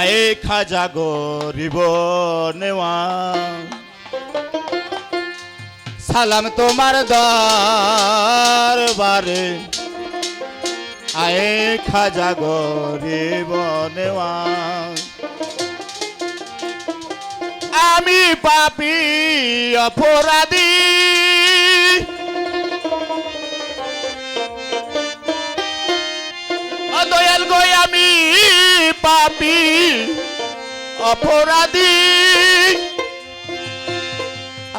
আয়ে খাজা গরিব নেওয়া। সালাম তোমার দরবারে। আয়ে খাজা গরিব নেওয়া। আমি পাপি অপরাধী গই আমি পাপি, অপরাধী।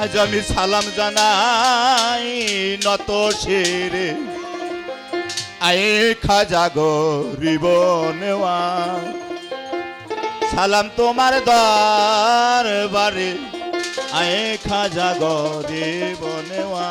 আজ আমি সালাম জানাই নত শিরে আয়ে খাজা গরিব নেওয়া সালাম তোমার দরবারে। আয়ে খাজা গরিব নেওয়া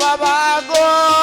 বাবা গো।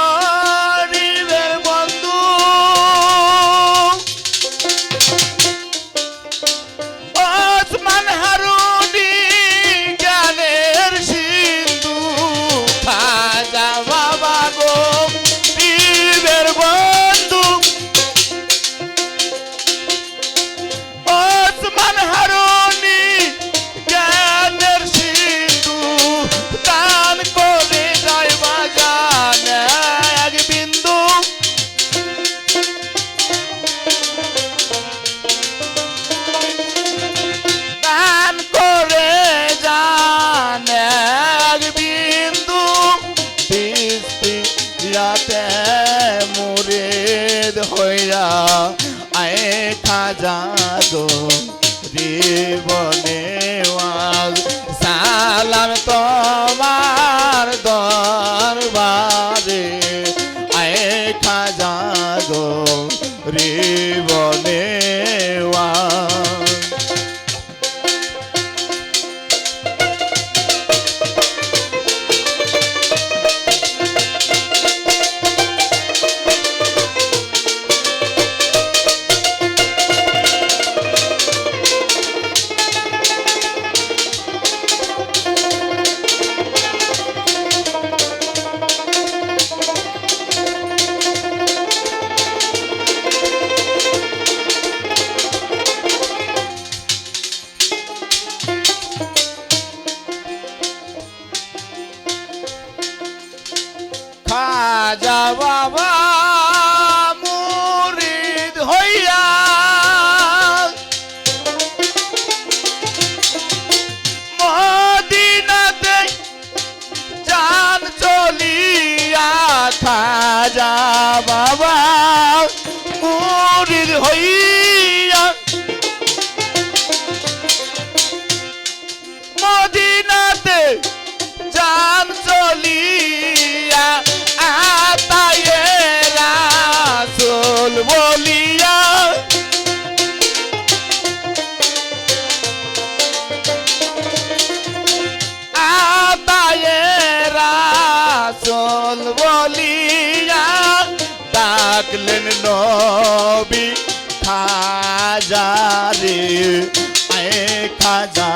খাজা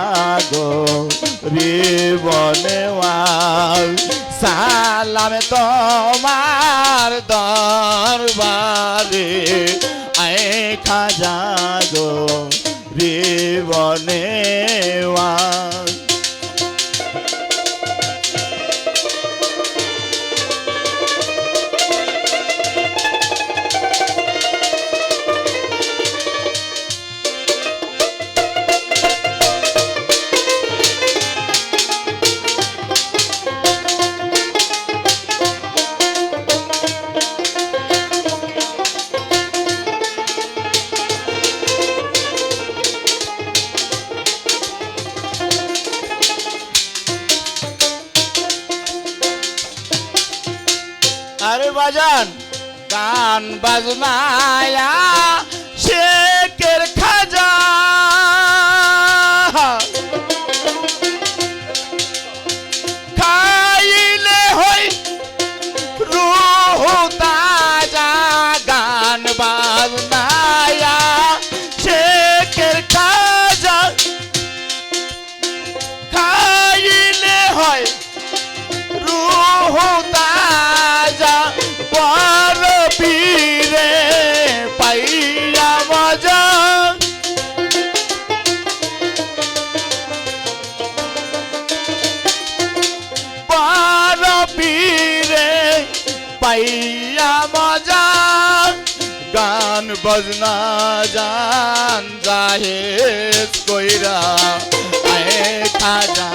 গো সালাম তোমার দরবারে আয়ে খাজা গো গান বাজনায়া পাইয়া মজা গান বজনা জান জাহেজ কইরা খাজা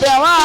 dela.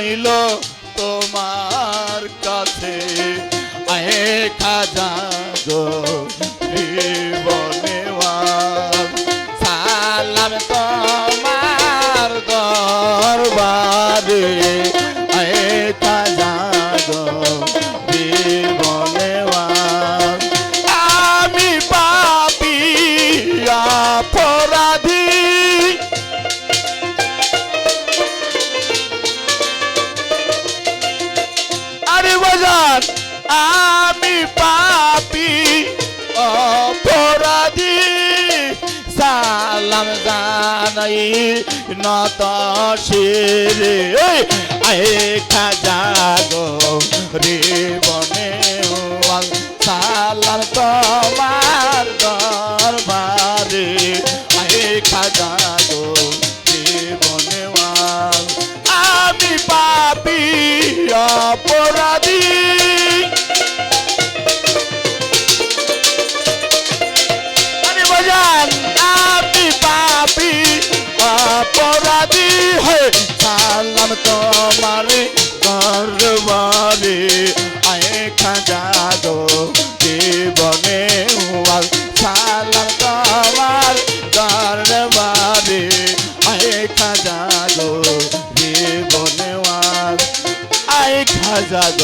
রইল তোমার কাছে। খাজা গো জীবনেওয়ার সালাম তোমার দরবারে। আমি পাপি অপরাধী। সালাম জানাই নত শিরে আয়ে খাজা গো রে। তোমার করবারে আয়ে খাজা জীবনে হুয়াল সালাম তোমার করবারে আয়ে খাজা গো আয়ে জীবনে